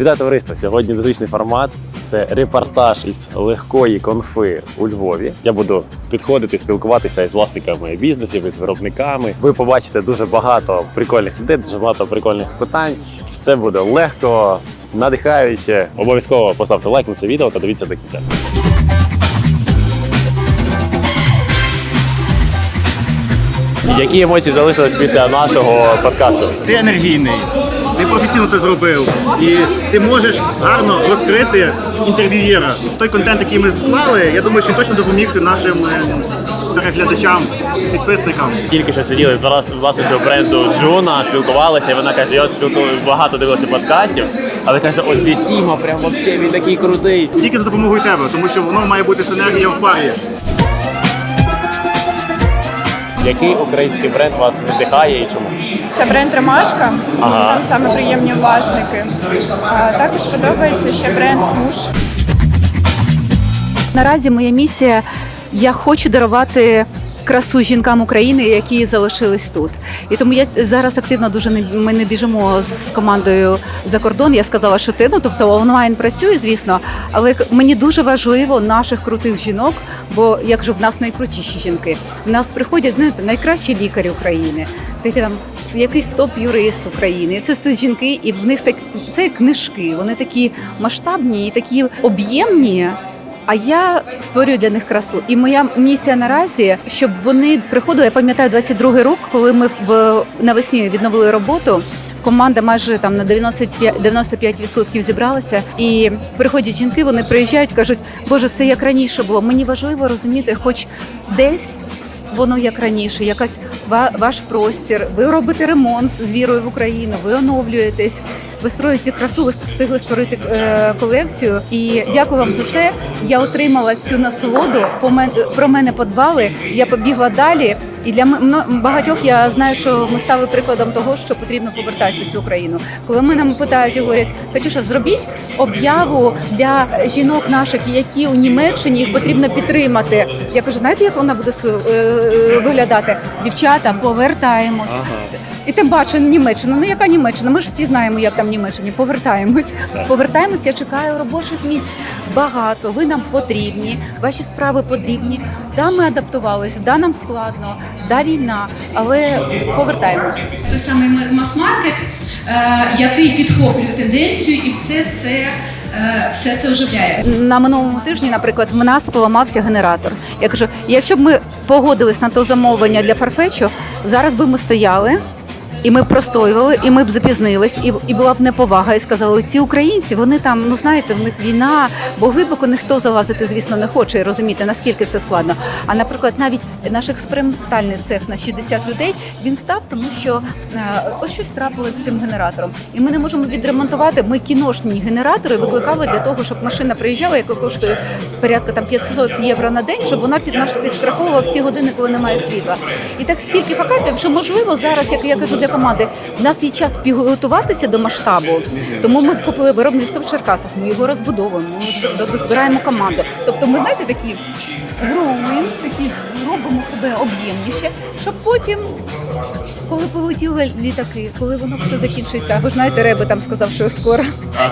Вітаю товариство! Сьогодні незвичний формат. Це репортаж із легкої конфи у Львові. Я буду підходити, спілкуватися із власниками бізнесів, із виробниками. Ви побачите дуже багато прикольних людей, дуже багато прикольних питань. Все буде легко, надихаюче. Обов'язково поставте лайк на це відео та дивіться до кінця. Які емоції залишились після нашого подкасту? Ти енергійний, ти професійно це зробив, і ти можеш гарно розкрити інтерв'юєра. Той контент, який ми склали, я думаю, що він точно допоміг нашим е, переглядачам, підписникам. Тільки що сиділи з власницею бренду Джуна, спілкувалися, і вона каже, я спілкую багато дивилася подкастів, але каже, от зі Стіма прям вообще він такий крутий. Тільки за допомогою тебе, тому що воно має бути синергія в парі. Який український бренд вас надихає і чому? Це бренд Ромашка, Ага. там саме приємні власники. А також подобається ще бренд Куш. Наразі моя місія. Я хочу дарувати красу жінкам України, які залишились тут. І тому я зараз активно дуже не ми не біжимо з командою за кордон. Я сказала, що ти ну тобто онлайн працює, звісно, але мені дуже важливо наших крутих жінок, бо як же в нас найкрутіші жінки. В нас приходять знаєте, найкращі лікарі України. Такі там якийсь топ-юрист України. Це, це жінки, і в них так це книжки. Вони такі масштабні і такі об'ємні. А я створюю для них красу. І моя місія наразі, щоб вони приходили. Я пам'ятаю 22-й рік, коли ми в навесні відновили роботу. Команда майже там на 95, 95% зібралася, і приходять жінки. Вони приїжджають, кажуть, Боже, це як раніше було. Мені важливо розуміти, хоч десь воно як раніше, якась ва- ваш простір. Ви робите ремонт з вірою в Україну, ви оновлюєтесь, ви строїте красу, ви встигли створити е, колекцію. І дякую вам за це. Я отримала цю насолоду. Про мене подбали. Я побігла далі. І для багатьох я знаю, що ми стали прикладом того, що потрібно повертатись в Україну. Коли ми нам питають і говорять, Катюша, зробіть об'яву для жінок наших, які у Німеччині їх потрібно підтримати. Я кажу, знаєте, як вона буде е, е, виглядати? Дівчата, повертаємось. І тим паче Німеччина. Ну яка Німеччина? Ми ж всі знаємо, як там в Німеччині. Повертаємось. Повертаємось. Я чекаю робочих місць. Багато. Ви нам потрібні. Ваші справи потрібні. Да, ми адаптувалися, да, нам складно, да, війна, але повертаємось. той самий мас-маркет, е, який підхоплює тенденцію, і все це, е, все це оживляє. На минулому тижні, наприклад, в нас поламався генератор. Я кажу, якщо б ми погодились на то замовлення для фарфечу, зараз би ми стояли. І ми б простоювали, і ми б запізнились, і, і була б неповага. І сказали, ці українці, вони там, ну знаєте, в них війна, бо глибоко ніхто залазити, звісно, не хоче і розуміти, наскільки це складно. А наприклад, навіть наш експериментальний цех на 60 людей він став, тому що е, ось щось трапилось з цим генератором, і ми не можемо відремонтувати. Ми кіношні генератори викликали для того, щоб машина приїжджала, яка коштує порядка там 500 євро на день, щоб вона під наш підстраховувала всі години, коли немає світла. І так стільки факапів, що можливо зараз, як я кажу для команди, в нас є час підготуватися до масштабу. Тому ми купили виробництво в Черкасах. Ми його розбудовуємо. Ми збираємо команду. Тобто, ми знаєте, такі growing, такі робимо себе об'ємніше, щоб потім. Коли полетіли літаки, коли воно все закінчиться, ви ж знаєте, Реби там сказав, що скоро.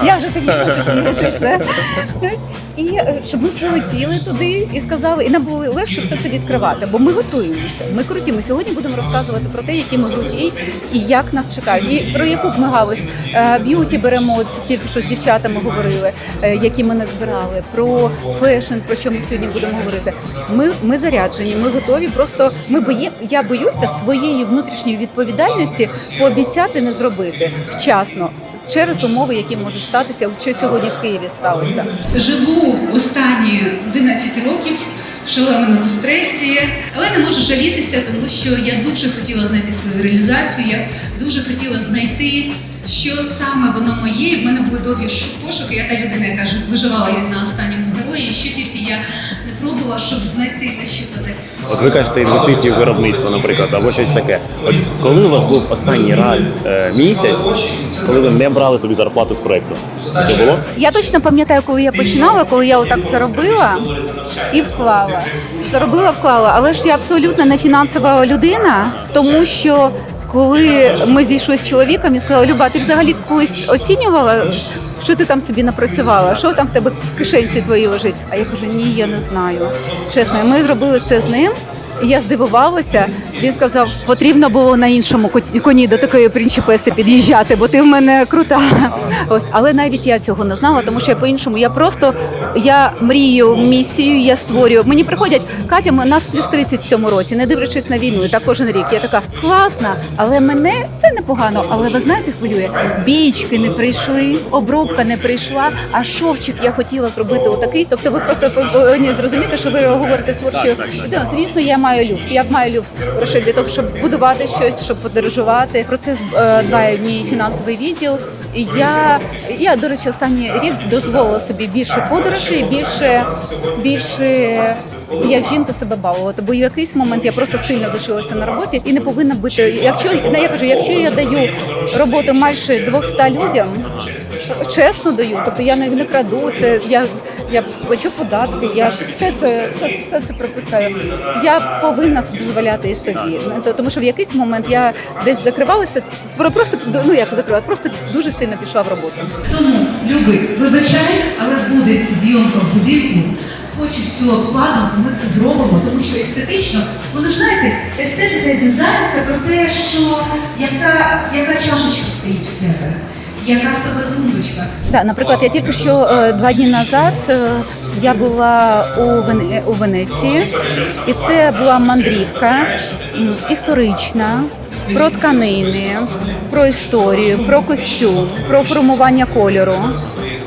Я вже такі хочу, що не все. І е, щоб ми полетіли туди і сказали, і нам було легше все це відкривати, бо ми готуємося. Ми круті. Ми сьогодні будемо розказувати про те, які ми круті і як нас чекають. І про яку б ми галузь Е, б'юті беремо тільки що з дівчатами говорили, е, які ми не збирали. Про фешн, про що ми сьогодні будемо говорити. Ми, ми заряджені, ми готові. Просто ми бої... я боюся своєї внутрішньої відповідальності пообіцяти не зробити вчасно через умови, які можуть статися, що сьогодні в Києві сталося. Живу останні 11 років в шаленому стресі, але не можу жалітися, тому що я дуже хотіла знайти свою реалізацію. Я дуже хотіла знайти. Що саме воно моє, в мене були довгі пошуки. Я та людина, яка виживала на останньому герої. Що тільки я пробувала, щоб знайти нащупати. От ви кажете інвестиції в виробництво, наприклад, або щось таке. От коли у вас був останній раз е, місяць, коли ви не брали собі зарплату з проекту? Це було? Я точно пам'ятаю, коли я починала, коли я отак заробила і вклала. Заробила, вклала, але ж я абсолютно не фінансова людина, тому що коли ми зійшли з чоловіком і сказали, Люба, ти взагалі колись оцінювала що ти там собі напрацювала, що там в тебе в кишенці твоїй лежить. А я кажу, ні, я не знаю. Чесно, ми зробили це з ним. І я здивувалася. Він сказав, потрібно було на іншому коні до такої принчіпеси під'їжджати, бо ти в мене крута. Ось, але навіть я цього не знала, тому що я по-іншому. Я просто я мрію місію, я створюю. Мені приходять Катя, ми нас плюс 30 в цьому році, не дивлячись на війну, і так кожен рік. Я така класна, але мене це непогано. Але ви знаєте, хвилює бійчки не прийшли, обробка не прийшла. А шовчик я хотіла зробити отакий. Тобто, ви просто повинні зрозуміти, що ви говорите з творчою. Звісно, я маю люфт. Я маю люфт грошей для того, щоб будувати щось, щоб подорожувати. Про це е, дбає мій фінансовий відділ. І я, я до речі, останній рік дозволила собі більше подорожей, більше більше. Як жінка себе балувати, бо в якийсь момент я просто сильно зашилася на роботі і не повинна бути. Якщо я кажу, якщо я даю роботу майже 200 людям, чесно даю, тобто я не, не краду, це я, я плачу податки, я все це все, все це припускаю. Я повинна дозволяти і собі. Тому що в якийсь момент я десь закривалася, просто ну як закривала, просто дуже сильно пішла в роботу. Тому, Люби, вибачай, але буде зйомка в будинку. Хочу цю обкладинку, ми це зробимо, тому що естетично. Ну, ви ж знаєте, естетика і дизайн це про те, що яка, яка чашечка стоїть в тебе, Да, наприклад, я тільки що е, два дні назад е, я була у, Вен... у Венеції, і це була мандрівка історична. Про тканини, про історію, про костюм, про формування кольору.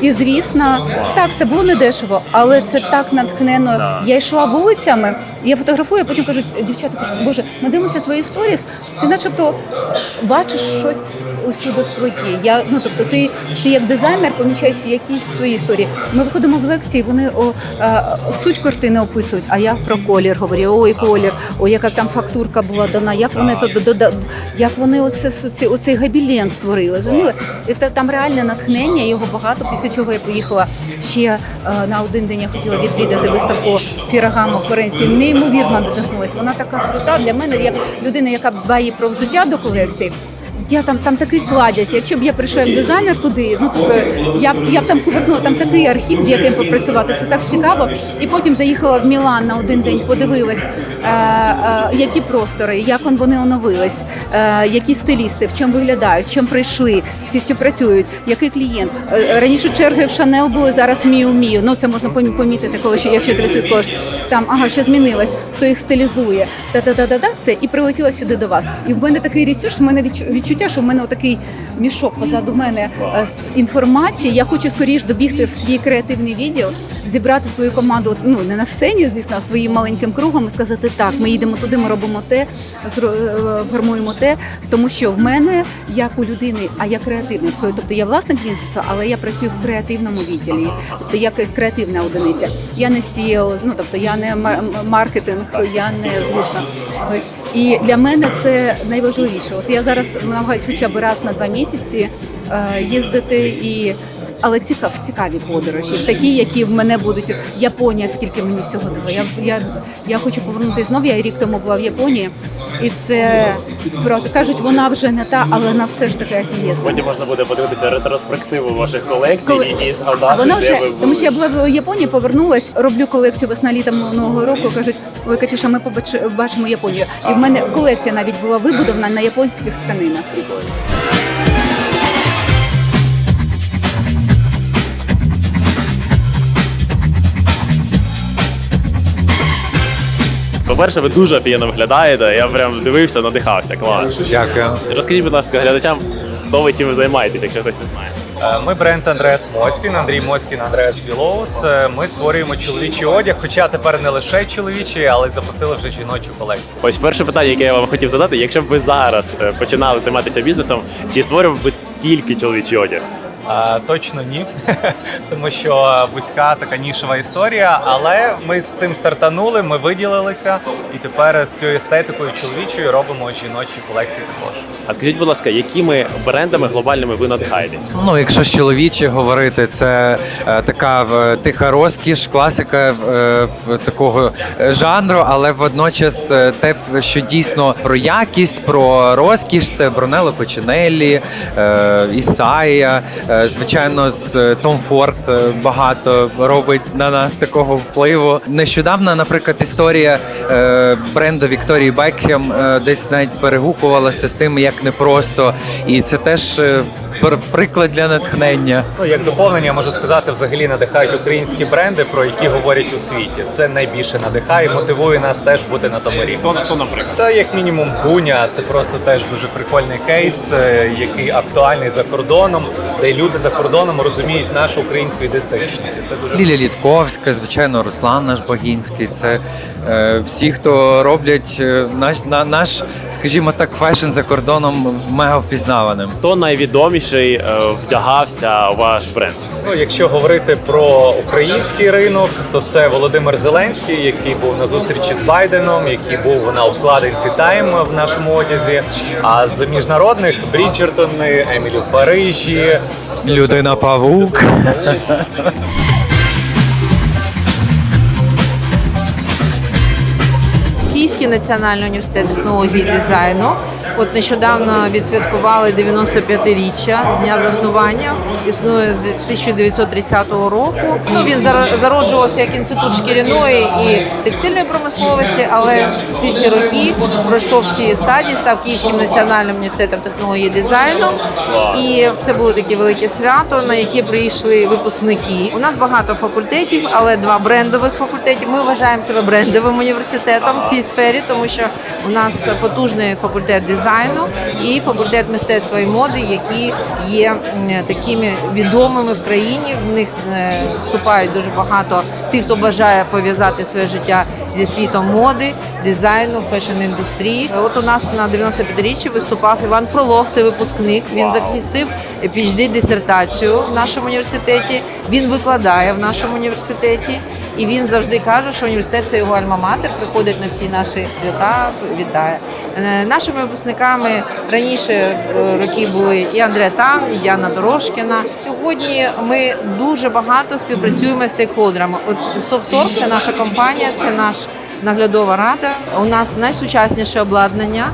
І звісно, так це було недешево, але це так натхнено. Я йшла вулицями, я фотографую, а потім кажуть, дівчата кажуть, боже, ми дивимося твої сторіс. Ти начебто бачиш щось усюди своє. Я ну тобто, ти, ти як дизайнер помічаєш якісь свої історії. Ми виходимо з лекції, вони о, е, суть картини описують. А я про колір говорю, ой, колір, ой, яка там фактурка була дана, як вони то як вони оце оцей габілен створили. Розуміли? це там реальне натхнення, його багато. Після чого я поїхала ще е, на один день. Я хотіла відвідати виставку Фірагамо в Флоренції. Неймовірно надихнулася. Вона така крута для мене, як людина, яка дбає про взуття до колекції. Я там там такий кладязь. Якщо б я прийшов як дизайнер туди, ну тобто я б я б там повернула там такий архів, з яким попрацювати. Це так цікаво. І потім заїхала в Мілан на один день, подивилась, е, е, які простори, як вони оновились, е, які стилісти, в чому виглядають, чому прийшли, скільки працюють, який клієнт. Е, раніше черги в Шанел були зараз мію мію. Ну це можна помітити, коли ще якщо ти слідкуєш. Там ага, що змінилось, хто їх стилізує, та та та та та все, і прилетіла сюди до вас. І в мене такий ресурс, в мене відчу- відчуття, що в мене такий мішок позаду мене е, з інформації. Я хочу скоріш добігти в свій креативний відділ, зібрати свою команду. Ну не на сцені, звісно, а своїм маленьким кругом і сказати так, ми їдемо туди, ми робимо те, е, формуємо те, тому що в мене як у людини, а я креативний тобто я власник бізнесу, але я працюю в креативному відділі, тобто я креативна одиниця. Я не SEO, ну тобто я не маркетинг, я не звісно. Ось і для мене це найважливіше. От я зараз намагаюся хоча б раз на два місяці е, їздити і. Але цікав, цікаві подорожі, такі, які в мене будуть. Японія, скільки мені всього дало. Я, я, я хочу повернутися знов. Я рік тому була в Японії, і це просто кажуть, вона вже не та, але вона все ж таки ахієзна. Потім можна буде подивитися ретроспективу ваших колекцій Коли- і згадати, Вона де вже ви були. тому, що я була в Японії, повернулась, роблю колекцію весна літа минулого року. кажуть, ой, Катюша, ми побачимо Японію. І в мене колекція навіть була вибудована на японських тканинах. По-перше, ви дуже офігенно виглядаєте. Я прям дивився, надихався. Клас. Дякую. Розкажіть, будь ласка, глядачам, хто ви чим ви займаєтесь, якщо хтось не знає. Е, Ми бренд Андреас Моськін, Андрій Моськін, Андреас Білоус. Е, Ми створюємо чоловічий одяг, хоча тепер не лише чоловічий, але й запустили вже жіночу колекцію. Ось перше питання, яке я вам хотів задати: якщо б ви зараз е, починали займатися бізнесом, чи створював би тільки чоловічий одяг? А, точно ні, тому що вузька така нішова історія. Але ми з цим стартанули, ми виділилися, і тепер з цією естетикою чоловічою робимо жіночі колекції також. А скажіть, будь ласка, якими брендами глобальними ви надихаєтесь? Ну, якщо з чоловічі говорити, це е, така е, тиха розкіш, класика е, в такого е, жанру, але водночас е, те, що дійсно про якість, про розкіш, це Брунелло Кочинеллі, е, Ісаїя, е, Е, Звичайно, з Том Форд е, багато робить на нас такого впливу. Нещодавно, наприклад, історія е, бренду Вікторії Бекхем е, десь навіть перегукувалася з тим, як непросто, і це теж е, приклад для натхнення. Ну, як доповнення можу сказати, взагалі надихають українські бренди, про які говорять у світі. Це найбільше надихає, мотивує нас теж бути на тому рівні. Хто, хто наприклад? Та як мінімум Гуня, це просто теж дуже прикольний кейс, е, який актуальний за кордоном, де люди за кордоном розуміють нашу українську ідентичність. І Це дуже Лілія Літковська, звичайно, Руслан наш Богінський. Це е, всі, хто роблять е, наш, на, наш, скажімо так, фешн за кордоном мега впізнаваним. Хто найвідоміший е, вдягався ваш бренд? Ну, якщо говорити про український ринок, то це Володимир Зеленський, який був на зустрічі з Байденом, який був на обкладинці Time в нашому одязі. А з міжнародних Бріджертони, Емілі в Парижі. Людина Павук. Київський національний університет технології і дизайну. От нещодавно відсвяткували 95-річчя з дня заснування. Існує 1930 року. Ну він зар- зароджувався як інститут шкіряної і текстильної промисловості, але всі ці роки пройшов всі стадії, став Київським національним університетом технології дизайну. І це було таке велике свято, на яке прийшли випускники. У нас багато факультетів, але два брендових факультетів. Ми вважаємо себе брендовим університетом в цій сфері, тому що у нас потужний факультет дизайну і факультет мистецтва і моди, які є такими відомими в країні. В них е, вступають дуже багато тих, хто бажає пов'язати своє життя зі світом моди, дизайну, фешн-індустрії. От у нас на 95-річчі виступав Іван Фролов, це випускник. Він захистив phd дисертацію в нашому університеті. Він викладає в нашому університеті. І він завжди каже, що університет це його альма-матер, приходить на всі наші свята, вітає. Е, Нашими випускниками раніше е, роки були і Андре Тан, і Діана Дорошкіна. Сьогодні ми дуже багато співпрацюємо з стейкхолдерами. От Софторг це наша компанія, це наш наглядова рада. У нас найсучасніше обладнання,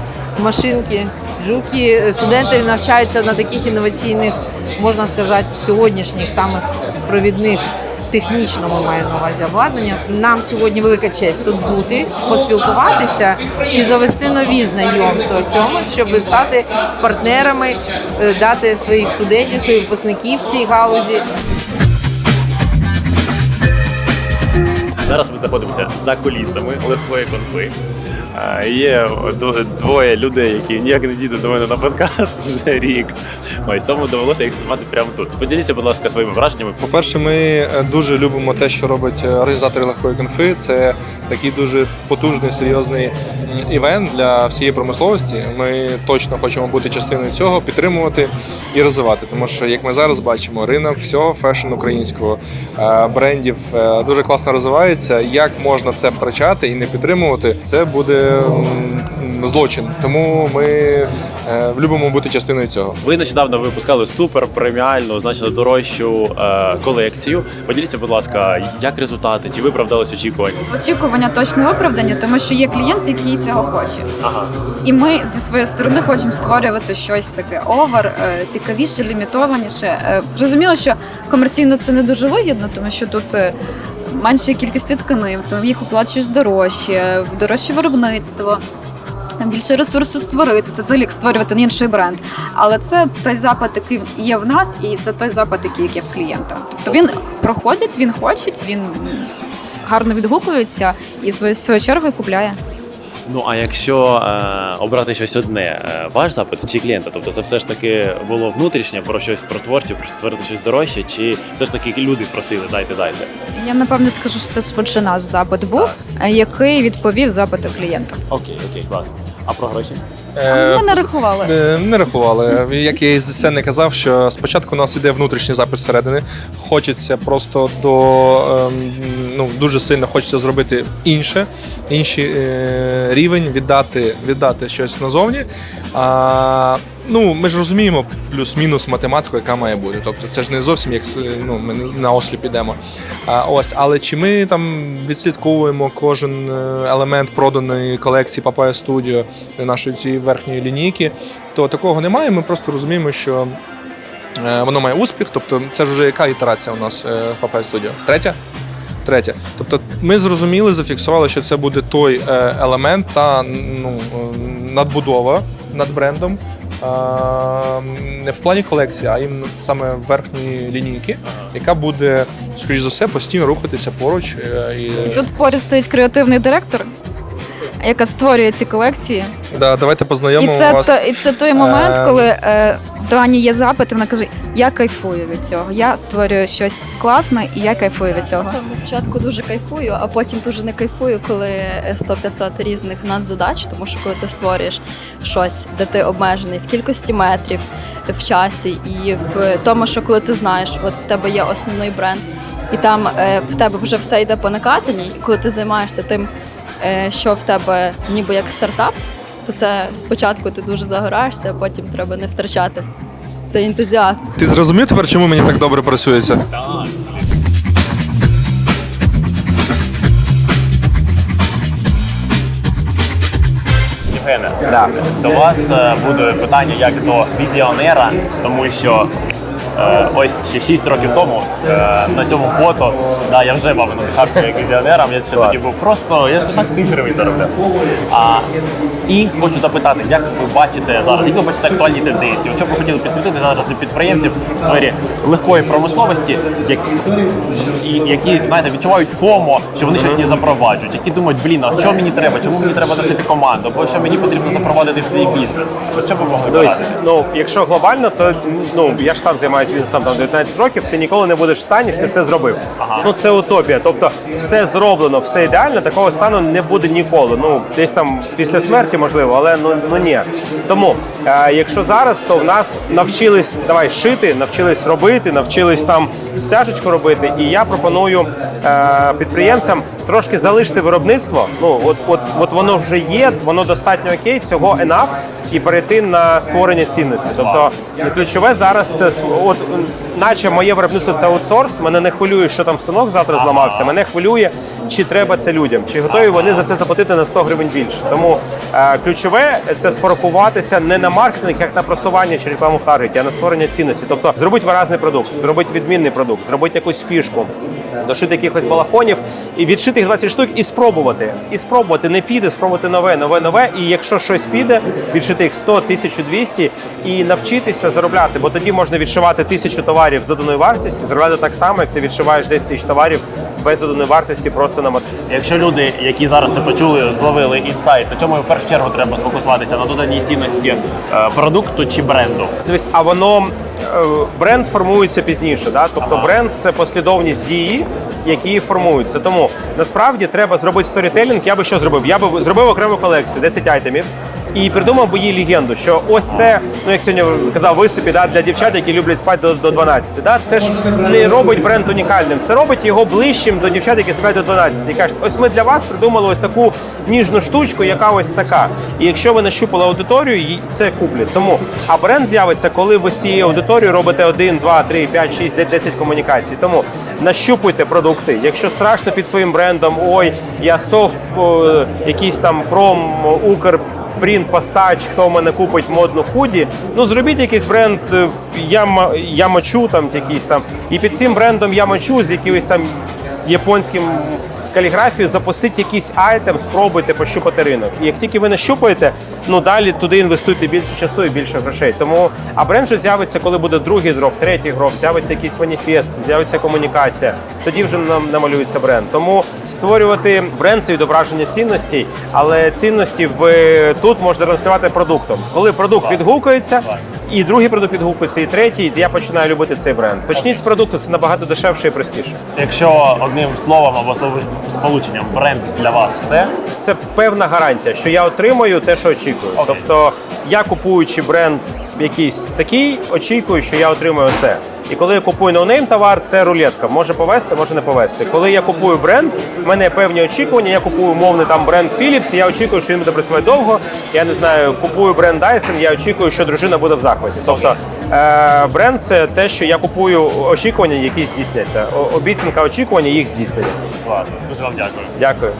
машинки, жуки. Студенти навчаються на таких інноваційних, можна сказати, сьогоднішніх самих провідних. Технічному маю на увазі обладнання. Нам сьогодні велика честь тут бути, поспілкуватися і завести нові знайомства в цьому, щоб стати партнерами, е, дати своїх студентів, своїх випускників в цій галузі. Зараз ми знаходимося за кулісами легкої конфи. Є двоє людей, які ніяк не дійдуть до мене на подкаст вже рік. Ось тому довелося їх знімати прямо тут. Поділіться, будь ласка, своїми враженнями. По-перше, ми е, дуже любимо те, що робить е, організатори легкої конфи. Це такий дуже потужний, серйозний івент для всієї промисловості. Ми точно хочемо бути частиною цього, підтримувати і розвивати. Тому що, як ми зараз бачимо, ринок всього фешн українського е, брендів е, дуже класно розвивається. Як можна це втрачати і не підтримувати, це буде злочин. Тому ми любимо бути частиною цього. Ви нещодавно випускали супер преміальну, значно дорожчу е, колекцію. Поділіться, будь ласка, як результати? Чи виправдались очікування? Очікування точно виправдані, тому що є клієнт, який цього хоче. Ага. І ми зі своєї сторони хочемо створювати щось таке овер, е, цікавіше, лімітованіше. Е, Зрозуміло, що комерційно це не дуже вигідно, тому що тут. е, Менша кількість тканин, тому їх оплачуєш дорожче, дорожче виробництво, більше ресурсу створити. Це взагалі як створювати інший бренд. Але це той запит, який є в нас, і це той запит, який є в клієнта. Тобто він проходить, він хоче, він гарно відгукується і свою свою чергу купляє. Ну а якщо е, обрати щось одне, е, ваш запит чи клієнта? Тобто це все ж таки було внутрішнє про щось про творче, про створити щось дорожче, чи все ж таки люди просили дайте, дайте. Я напевно скажу, що це швидше запит був, е, який відповів запиту клієнта. Окей, окей, клас. А про гроші? А ми не рахували. Е, Не рахували. Як я і з сцени казав, що спочатку у нас іде внутрішній запис зсередини. Хочеться просто до ем, ну дуже сильно хочеться зробити інше, інший е, рівень, віддати, віддати щось назовні. А, ну, ми ж розуміємо плюс-мінус математику, яка має бути. Тобто це ж не зовсім як с- ну, ми на осліп підемо. А, ось, але чи ми там відслідковуємо кожен е, елемент проданої колекції Papaya Studio нашої цієї верхньої лінійки, то такого немає. Ми просто розуміємо, що Е, Воно має успіх, тобто це ж вже яка ітерація у нас е, Papaya Studio? Третя? Третя. Тобто ми зрозуміли, зафіксували, що це буде той е, елемент та ну, е, надбудова над брендом. е, Не в плані колекції, а іменно саме верхньої лінійки, яка буде, скоріш за все, постійно рухатися поруч. е, І, Тут поряд стоїть креативний директор, яка створює ці колекції. Да, давайте І це, вас. то, і це той момент, Е, коли е, в Дані є запит, і вона каже: Я кайфую від цього. Я створюю щось класне, і я кайфую від цього. Саме спочатку дуже кайфую, а потім дуже не кайфую, коли 100-500 різних надзадач, тому що коли ти створюєш щось, де ти обмежений в кількості метрів, в часі і в тому, що коли ти знаєш, от в тебе є основний бренд, і там е, в тебе вже все йде по накатаній, і коли ти займаєшся тим, е, що в тебе ніби як стартап, то це спочатку ти дуже загораєшся, а потім треба не втрачати цей ентузіазм. Ти зрозумів тепер, чому мені так добре працюється? Євгене, до вас е, буде питання як до візіонера, тому що ось ще 6 років тому е, на цьому фото да, я вже мав надихався як візіонером. Я ще тоді був просто я 15 тисяч гривень заробляв. А, і хочу запитати, як ви бачите зараз, як ви бачите актуальні тенденції? Що б ви хотіли підсвітити зараз для підприємців в сфері легкої промисловості, які, і, які знаєте, відчувають ФОМО, що вони щось не запроваджують, які думають, блін, а що мені треба? Чому мені треба навчити команду? Або що мені потрібно запровадити в свій бізнес? Що б ви могли ну якщо глобально, то ну я ж сам займаюся бізнесом там 19 років. Ти ніколи не будеш в стані, що ти все зробив. Ну це утопія. Тобто, все зроблено, все ідеально. Такого стану не буде ніколи. Ну десь там після смерті можливо, але ну, ну ні. Тому е, якщо зараз, то в нас навчились давай шити, навчились робити, навчились там стяжечку робити. І я пропоную е, підприємцям трошки залишити виробництво. Ну от, от, от воно вже є, воно достатньо окей, цього enough, і перейти на створення цінності. Тобто ключове зараз це с- от, наче моє виробництво це аутсорс. Мене не хвилює, що там станок завтра зламався. Мене хвилює, чи треба це людям, чи готові вони за це заплатити на 100 гривень більше. Тому е, ключове це сфокусуватися не на маркетинг, як на просування чи рекламу в таргеті, а на створення цінності. Тобто зробити виразний продукт, зробити відмінний продукт, зробити якусь фішку. Дошити якихось балахонів і відшити їх 20 штук і спробувати. І спробувати не піде, спробувати нове, нове, нове. І якщо щось піде, відшити їх 100, 1200 і навчитися заробляти, бо тоді можна відшивати тисячу товарів з доданою вартістю, заробляти так само, як ти відшиваєш 10 тисяч товарів без доданої вартості просто на маршрут. Якщо люди, які зараз це почули, зловили інсайт, то чому в першу чергу треба сфокусуватися на доданій цінності е, продукту чи бренду? Дивись, а воно е, бренд формується пізніше. Да? Тобто бренд це послідовність дії, які формуються. Тому насправді треба зробити сторітелінг. Я би що зробив? Я би зробив окрему колекцію, 10 айтемів. І придумав би їй легенду, що ось це, ну як сьогодні казав виступі, да, для дівчат, які люблять спати до, до 12. Да, це ж не робить бренд унікальним, це робить його ближчим до дівчат, які сплять до 12. І кажуть, ось ми для вас придумали ось таку ніжну штучку, яка ось така. І якщо ви нащупали аудиторію, це куплять. Тому а бренд з'явиться, коли ви з цією аудиторією робите 1, 2, 3, 5, 6, 10 комунікацій. Тому нащупуйте продукти. Якщо страшно під своїм брендом, ой, я софт, якийсь там пром, укр. Принт постач, хто в мене купить модну худі. Ну зробіть якийсь бренд е, я, я мочу там якийсь там. І під цим брендом я мочу з якимось там японським каліграфією запустити якийсь айтем, спробуйте пощупати ринок. І як тільки ви нащупаєте, ну далі туди інвестуйте більше часу і більше грошей. Тому а бренд вже з'явиться, коли буде другий крок, третій крок, з'явиться якийсь маніфест, з'явиться комунікація. Тоді вже нам намалюється бренд. Тому створювати бренд це відображення цінностей, але цінності в тут можна демонструвати продуктом. Коли продукт відгукується. І другий продукт відгукується, і третій. Я починаю любити цей бренд. Почніть з продукту, це набагато дешевше і простіше. Якщо одним словом або словосполученням бренд для вас це Це певна гарантія, що я отримаю те, що очікую. Тобто, я купуючи бренд якийсь такий, очікую, що я отримую це. І коли я купую ноунейм товар, це рулетка. Може повести, може не повести. Коли я купую бренд, в мене певні очікування. Я купую умовний там бренд Philips, і я очікую, що він буде працювати довго. Я не знаю, купую бренд Dyson, я очікую, що дружина буде в захваті. Тобто е- бренд це те, що я купую очікування, які здійсняться. Обіцянка очікування їх здійснення. клас. Дуже вам дякую. Дякую.